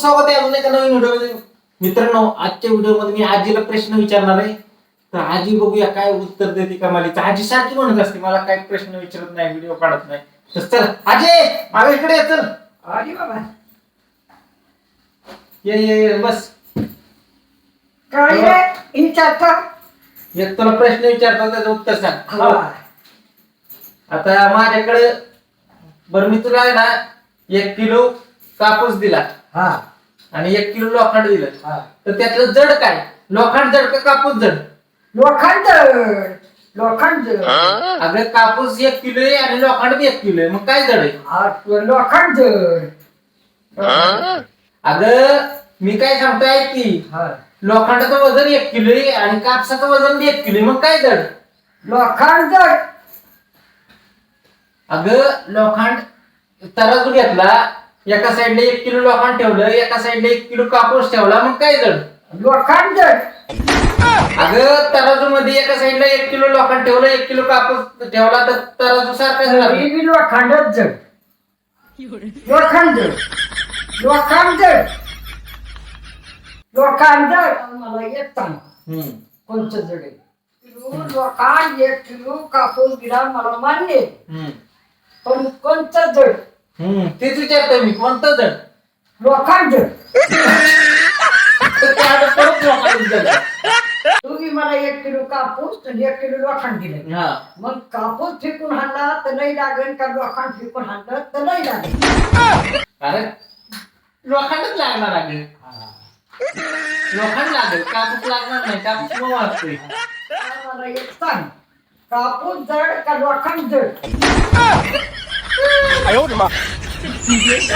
स्वागत आहे अजून एका नवीन व्हिडिओ मित्रांनो आजच्या व्हिडिओमध्ये मी आजीला प्रश्न विचारणार आहे. तर आजी बघूया काय उत्तर देते का मला. तर आजी सारखी म्हणत असते मला काय प्रश्न विचारत नाही व्हिडिओ काढत नाही. तर चल आजी माझ्या इकडे ये, चल. अरे बाबा. ये ये ये, बस. काय रे? विचारतो? एक तुला प्रश्न विचारतो त्याचं उत्तर सांग. हा. आता माझ्याकडे बरं मी तुला आहे ना एक किलो कापूस दिला. हा. आणि एक किलो लोखंड दिलं. हा. तर त्यातलं जड काय? लोखंड जड का कापूस जड? लोखंड लोखंड अगं कापूस एक किलो आहे आणि लोखंड बी एक किलो आहे. मग काय जड आहे? तो लोखंड अगं मी काय सांगतोय की. हा. लोखंडाचं वजन एक किलो आहे आणि कापसाचं वजन बी एक किलो आहे. मग काय जड? लोखंड अगं लोखंड तराजू घेतला एका साईडला एक किलो लोखंड ठेवलं एका साईडला एक किलो कापूस ठेवला मग काय जड लोखंड अगं तराजू मध्ये एका साईडला एक किलो लोखंड ठेवलं एक किलो कापूस ठेवला तर तराजू सारखाच लागला तरी बी लोखंडच जड. लोखंड लोखंड लोखंड मला येत सांग. हम्म. कोणतं जड आहे? किलो लोखंड एक किलो कापूस गिरा मला मान्य आहे. हम्म. पण कोणतं जड? हम्म. तेच विचारतोय मी कोणतं जड? लोखंड. तर परत तुम्ही मला एक किलो कापूस आणि एक किलो लोखंड दिले. हा. मग कापूस फेकून हाणला तर नाही लागेल का लोखंड फेकून हाणलं तर नाही लागेल? अरे लोखंडच लागणार आहे. लोखंड लागेल कापूस लागणार नाही कापूस मग वाचतोय मला एक सांग कापूस जड का लोखंड जड? 哎呦我的妈！你别笑